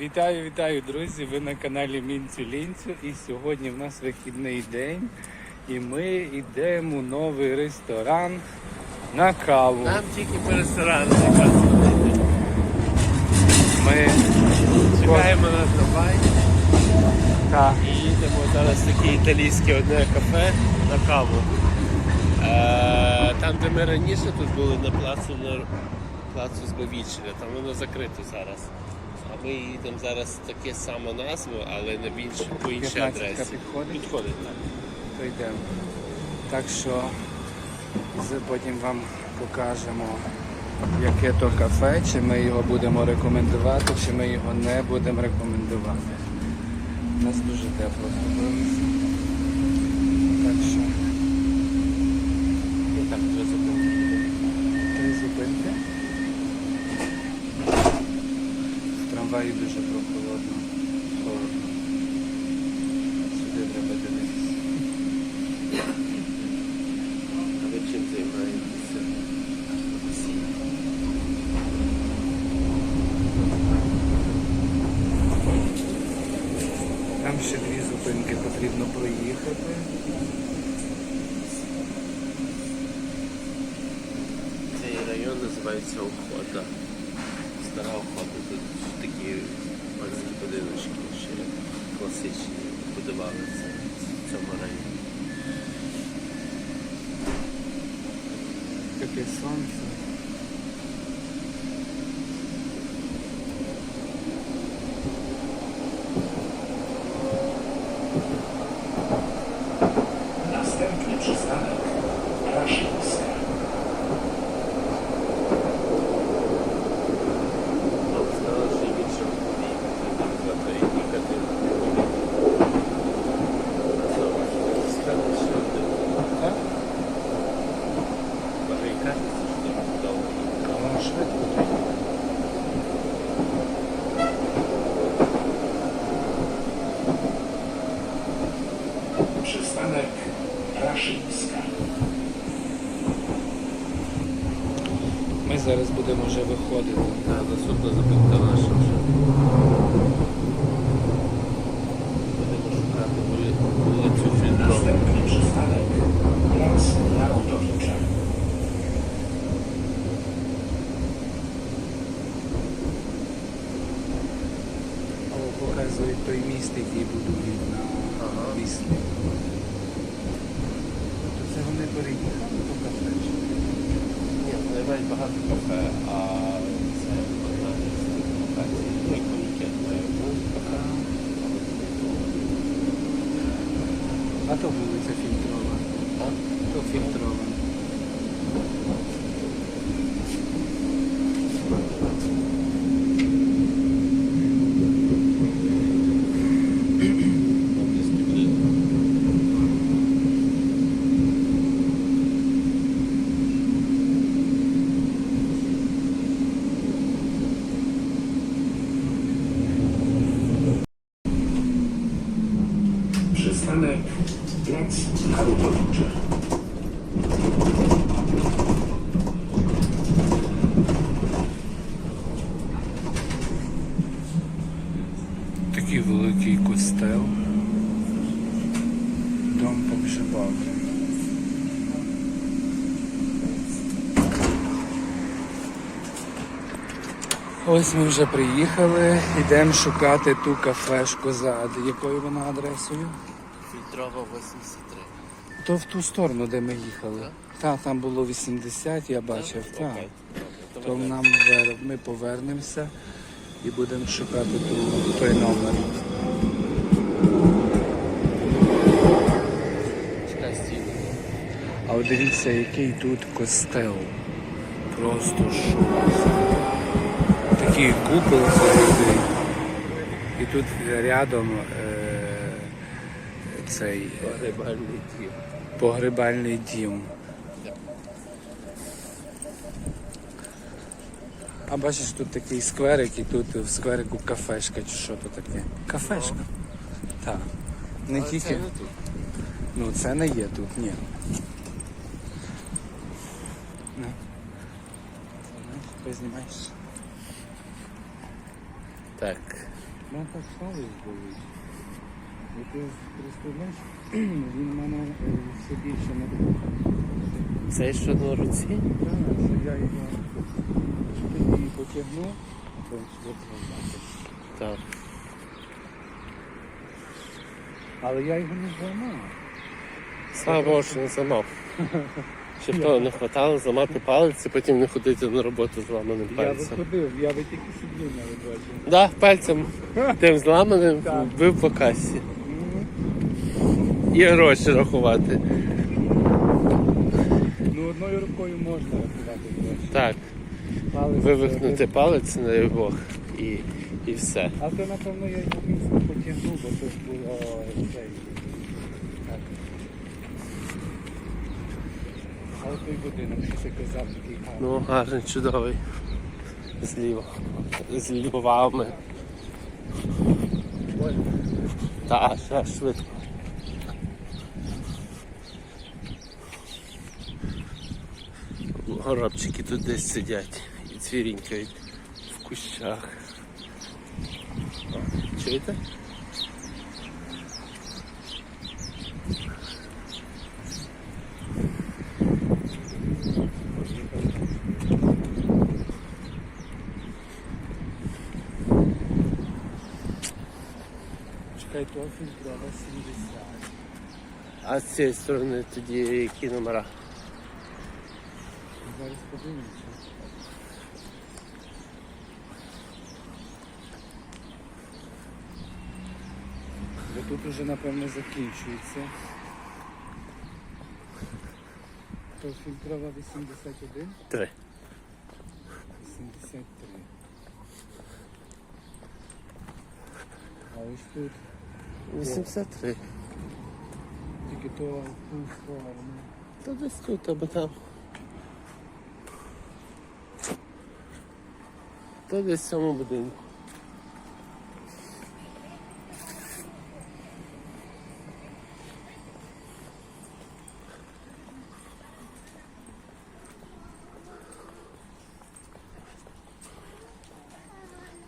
Вітаю, вітаю, друзі! Ви на каналі Мінцю Лінцю. І сьогодні в нас вихідний день. І ми йдемо в новий ресторан на каву. Нам тільки по ресторану заказувати. Ми Чекаємо на трамвай і їдемо зараз в таке італійське одне кафе на каву. Е, там, де ми раніше тут були на плацу на плацу Збавічення, там воно закрито зараз. Ми їдемо зараз таке саме назву, але на більш, по іншій адресі. підходить? Підходить, так. то йдемо. Так що потім вам покажемо, яке то кафе, чи ми його будемо рекомендувати, чи ми його не будемо рекомендувати. У нас дуже тепло зробилося. Так що І так, вже зупинили. три зупинки. Трамваї дуже прохолодно. Холодно. Сюди треба дивитися. А ви? Там ще дві зупинки потрібно проїхати. Цей район називається Охота. Стара охота. Тут такі панські будиночки ще класичні будувалися в цьому районі. Таке сонце. Następny przystanek Raszyńska. Ну, знала, що більше то і їхати. Сказали, що Так? може і кажеться, що там довго їхати. А воно швидко. Przystanek Raszyńska. Ми зараз будемо вже виходити. Так, наступна зупинка наша вже. Будемо шукати вули- вулицю Фільтрову. Następny przystanek Plac Narodowicza. Показує той міст, який будують на Ага. Віслі. То це вони переїхали до кафе? чи ні? Ні, вони мають багато кафе, а це одна із локацій. Ну, і комітет має кафе. А то вулиця фільтрована. А? То фільтрована. Там десь туди. Przystanek Plac Narodowicza. Такий великий костел. Дом. Ось ми вже приїхали, йдемо шукати ту кафешку за якою вона адресою? Фільтрова 83. То в ту сторону, де ми їхали. Так, там було 80, я бачив. Так. Окей. То нам ми повернемося і будемо шукати ту, той номер. А от дивіться, який тут костел. Просто шок. Такий купол великий. І тут рядом е, цей е, Погребальний дім. погребальний дім. А бачиш, тут такий скверик, і тут в скверику кафешка чи що то таке. Кафешка. Так. Не тільки. Ну це не є тут, ні. Ну. Ти знімаєш? Так. Мене так совість болить. І ти представляєш, він мене е, все більше не Цей що на руці? Так, що я його тоді потягнув, то зламати. Так. Але я його не зламав. Слава Богу, що не зламав. Щоб того не хватало, зламати палець і потім не ходити на роботу зламаним Я пальцем. виходив, я би тільки сидів на роботі. Да, пальцем тим зламаним Так. бив по касі. І гроші рахувати. Ну одною рукою можна рахувати гроші. Так, Палець вивихнути це- палець на його і, і все. А то напевно я його міцно потягнув, бо тут було цей. Так. Той будинок, що ти казав, такий гарний. Ну, гарний, чудовий. Зліва. З лівами. Так, ще швидко. Горобчики тут десь сидять і цвірінькають в кущах. Чуєте? Фільтрова 70. А з цієї сторони тоді які номера? Зараз подивимося. Бо тут уже напевно закінчується. То фільтрова 81, Три. 83. А ось тут 83. тільки то форму. Та десь тут або там. То десь в цьому будинку.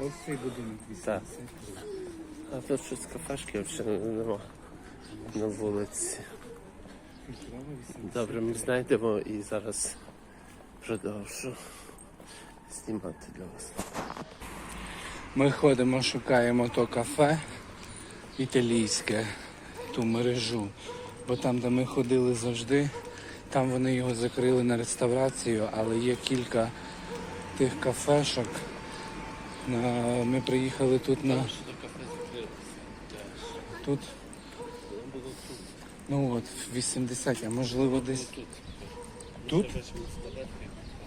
Ось цей будинок 83. А тут щось кафешки взагалі нема на вулиці. Добре, ми знайдемо і зараз продовжу знімати для вас. Ми ходимо, шукаємо то кафе італійське, ту мережу. Бо там, де ми ходили завжди, там вони його закрили на реставрацію, але є кілька тих кафешок. Ми приїхали тут на тут. Ну от, 80, а можливо десь. Тут?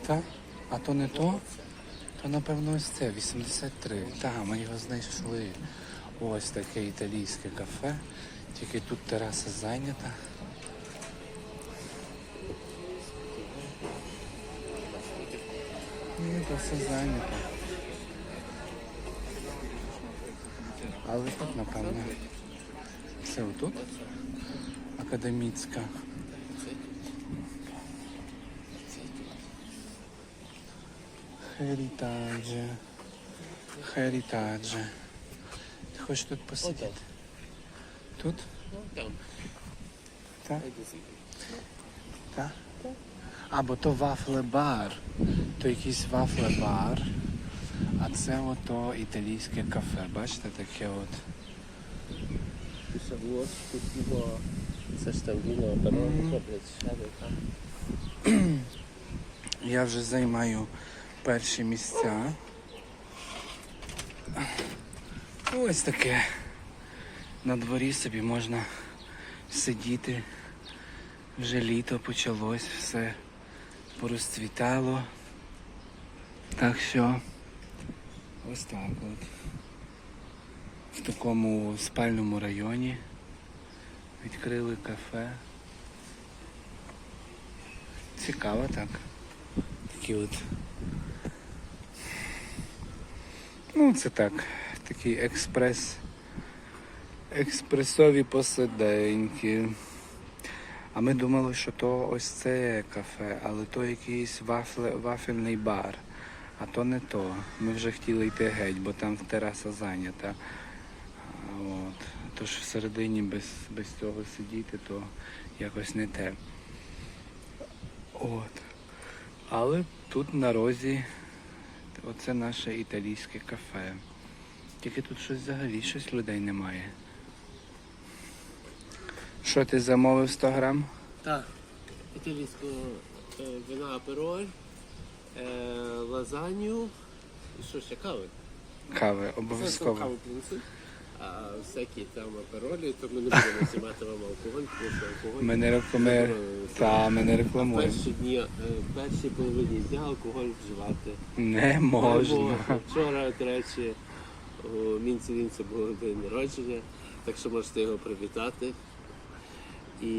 Так? А то не то? То напевно ось це, 83. Так, ми його знайшли. Ось таке італійське кафе. Тільки тут тераса зайнята. Ні, то все зайнято. Але тут, напевно. Це отут. Академічна. Херітадже. Херітадже. Ти хочеш тут посидіти? Тут? Так? Так? Або то вафле-бар. То якийсь вафле-бар. А це ото італійське кафе. Бачите, таке от. Тут його. Це ж там віно, оборот, роблять шари там. Я вже займаю перші місця. Ось таке. На дворі собі можна сидіти. Вже літо почалось, все порозцвітало. Так що ось так от. В такому спальному районі відкрили кафе. Цікаво так. Такі от. Ну, це так. Такий експрес. Експресові посиденьки. А ми думали, що то ось це кафе, але то якийсь вафле, вафельний бар. А то не то. Ми вже хотіли йти геть, бо там тераса зайнята. От. Тож всередині без, без цього сидіти, то якось не те. От. Але тут на розі оце наше італійське кафе. Тільки тут щось взагалі щось людей немає. Що ти замовив 100 грам? Так. Італійського е, вина апероль, е, лазанью. І що ще кави? Кави, обов'язково. каву принесуть. А всякі там аперолі, то ми не будемо знімати вам алкоголь, тому що алкоголь. Ми не рекламуємо. Та, ми не рекламуємо. перші дні, е, перші половині дня алкоголь вживати. Не можна. можна. Вчора, до речі, у Мінці був день народження, так що можете його привітати. І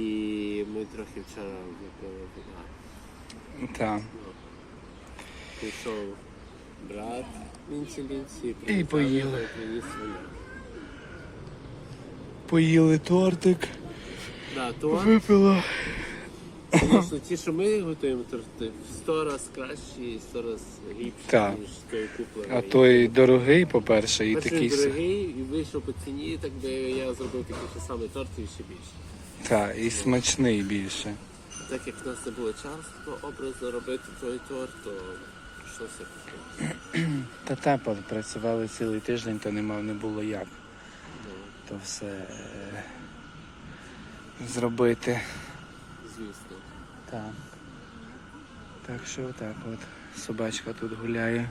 ми трохи вчора випили вина. Так. Прийшов брат Мінці Вінці І поїли. приніс вина. Поїли тортик, Да, то, випила. звісно, ті, що ми готуємо торти, в 100 раз кращі і 100 раз Так. ніж той куплений. А той дорогий, по-перше, і Перший такий. с- дорогий і вийшов по ціні, так би я зробив такий же самий торт і ще більше. Та, і смачний більше. Так як в нас не було часу то образно робити той торт, то прийшлося купити. Та та працювали цілий тиждень, то нема, не було як. То все е, зробити. Звісно. Так. Так що отак от. Собачка тут гуляє.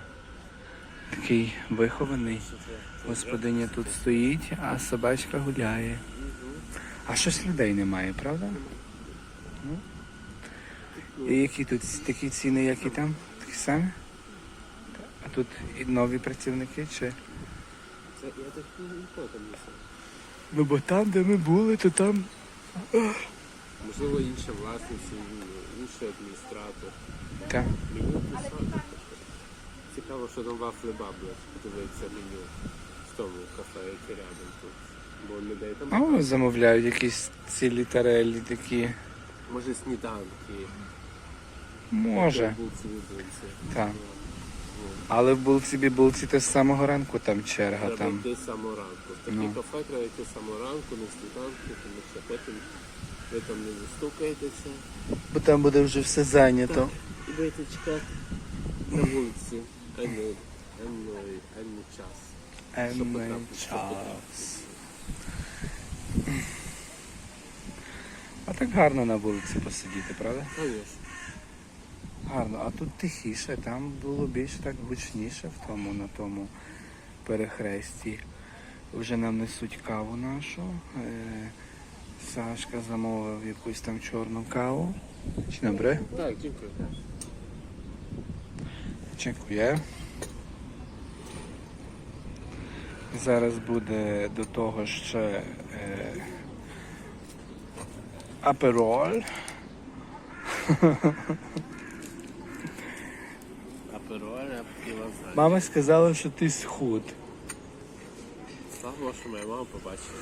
Такий вихований. Господиня тут стоїть, а собачка гуляє. А щось людей немає, правда? Ну. І які тут такі ціни, як і там? Такі самі? А тут і нові працівники чи? Це я так не там. Ну бо там, де ми були, то там. Можливо, інша власниця, інший адміністратор. Так. Меню писати. Цікаво, що там вафли бабли подивитися меню в тому кафе, яке рядом тут. Бо людей там А вони замовляють якісь цілі тарелі такі. може сніданки, Може. булці відбулці. Так. Але в булці булці то з самого ранку там черга Треба там. йти з самого ранку. В такі Ну. кафе треба йти з самого ранку, на сніданку, тому що потім ви там не застукаєтеся Бо там буде вже все зайнято. і будете чекати на вулиці енний, енний, енний час. Енний потрапити, щоб час. А так гарно на вулиці посидіти, правда? Звісно. Гарно. А тут тихіше, там було більш так гучніше в тому, на тому перехресті. Вже нам несуть каву нашу. Е, Сашка замовив якусь там чорну каву. Чи добре? Так, дякую. Чекує. Зараз буде до того ще е, апероль. Апероля і лазанья. Мама сказала, що ти схуд. Слава Богу, що моя мама побачила.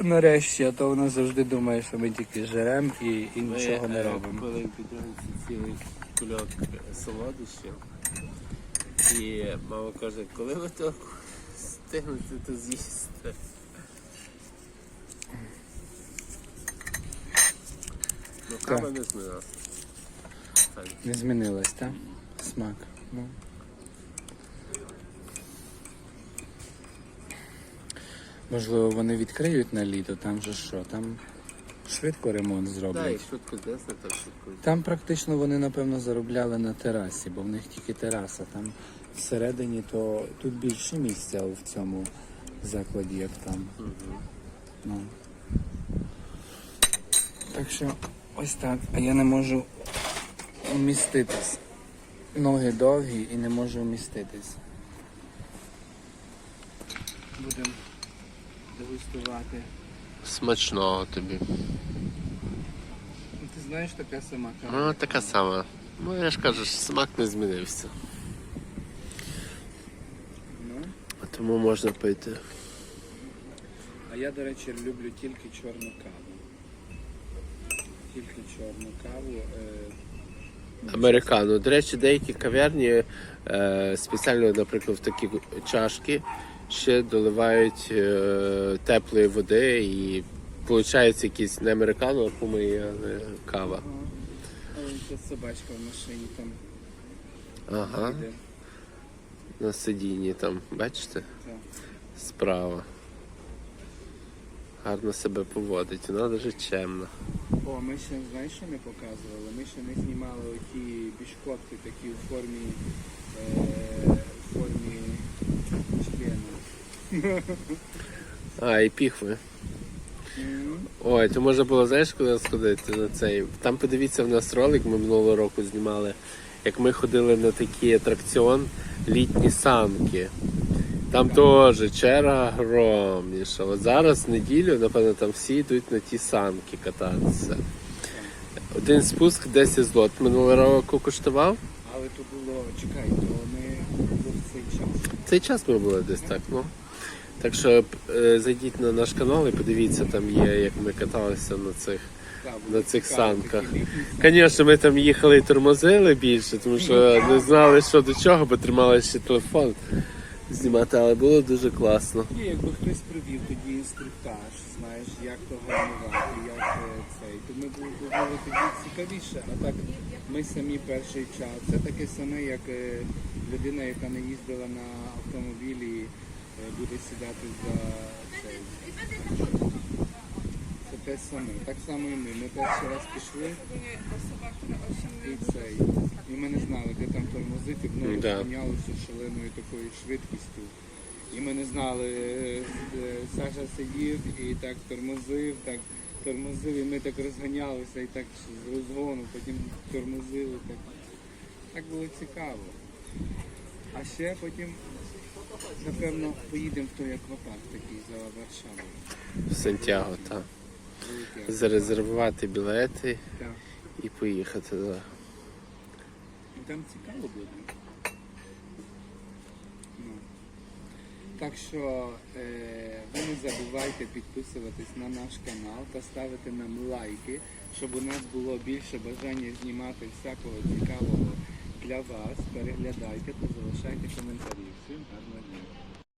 Нарешті, а то вона завжди думає, що ми тільки жеремо і, і Ми нічого не е, робимо. в підрунці цілий кульок солодощів. І мама каже, коли ви то встигнете то з'їсти? Ну, кава не змінилася. Не змінилась, так? Смак. Ну. Можливо, вони відкриють на літо, там же що, там швидко ремонт Так, зроблять. і швидко знесли, так швидко. Там практично вони, напевно, заробляли на терасі, бо в них тільки тераса. Там всередині то тут більше місця в цьому закладі, як там. Ну. Так що ось так. А я не можу вміститись. Ноги довгі і не можу вміститись. Будемо дегустувати. Смачного тобі. Ну, Ти знаєш така сама кава? Ну, така сама. Ну, я ж кажу, що смак не змінився. Ну. Тому можна пити. А я, до речі, люблю тільки чорну каву. Тільки чорну каву. Е, Американо. До речі, деякі кав'ярні е, спеціально, наприклад, в такі чашки ще доливають е, теплої води і виходить якийсь не американо, а помиє, а кава. Це собачка в машині там Ага. На сидінні там, бачите? Так. Справа. Гарно себе поводить, вона дуже чемна. О, ми ще знаєш, що не показували? Ми ще не знімали оті бішкопти такі у формі е, у формі члена. А, і піхви. М. Ой, то можна було, знаєш, куди сходити на цей. Там подивіться в нас ролик, ми минулого року знімали, як ми ходили на такий атракціон літні санки. Там теж черга огромніша. От зараз в неділю, напевно, там всі йдуть на ті санки кататися. Один спуск 10 злот минулого року коштував. Але то було, чекай, то ми було в цей час. Цей час ми були десь так, ну. Так що е, зайдіть на наш канал і подивіться, там є, як ми каталися на цих. На цих санках. Звісно, ми там їхали і тормозили більше, тому що не знали, що до чого, бо тримали ще телефон знімати, але було дуже класно. Ні, якби хтось привів тоді інструктаж, знаєш, як то гарнувати, як е, цей, то ми були, були тоді цікавіше. А так ми самі перший час. Це таке саме, як е, людина, яка не їздила на автомобілі, е, буде сідати за цей. Те саме. Так само і ми. Ми перший раз пішли і цей. І ми не знали, де там тормозити, воно Да. розганялося шаленою такою швидкістю. І ми не знали, е, е, Саша сидів і так тормозив, так тормозив, і ми так розганялися і так з розгону, потім тормозили. Так, так було цікаво. А ще потім, напевно, поїдемо в той аквапарк такий за Варшавою. В Сантьяго, так. Зарезервувати білети і поїхати. Да. Ну, Там цікаво буде. Ну. Так що е, ви не забувайте підписуватись на наш канал та ставити нам лайки, щоб у нас було більше бажання знімати всякого цікавого для вас. Переглядайте та залишайте коментарі. Всім гарного.